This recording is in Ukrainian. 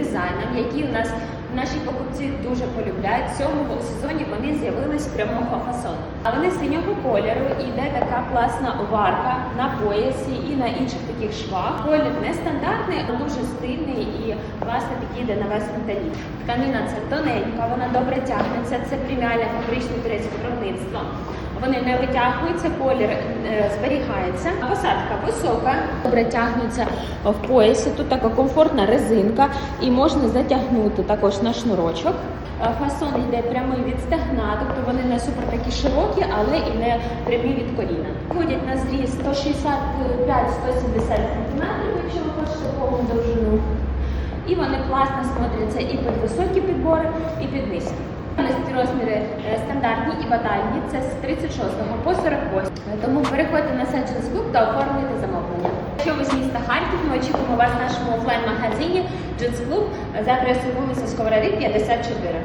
дизайном, які у нас наші покупці дуже полюбляють. В цьому сезоні вони з'явились прямого фасону. А вони синього кольору і йде така класна варка на поясі і на інших таких швах. Колір нестандартний, а дуже стильний і власне підійде на весь металіт. Тканина це тоненька, вона добре тягнеться. Це преміальне фабричне турецьке виробництво. Вони не витягуються, колір е, зберігається. Посадка висока, добре тягнеться в поясі. Тут така комфортна резинка і можна затягнути також на шнурочок. Е, Фасон йде прямий від стегна, тобто вони не супер такі широкі, але і не прямі від коліна. Ходять на зріст 165-170 см, якщо ви хочете. І вони класно смотряться і під високі підбори, і під низькі. У нас розміри е, стандартні і батальні, це з 36 по 48. Тому переходьте на Jeans Club та оформлюйте замовлення. Якщо ви з міста Харків, ми очікуємо вас в нашому офлайн-магазині Джинс Club за адресою вулиця Сковороди 54.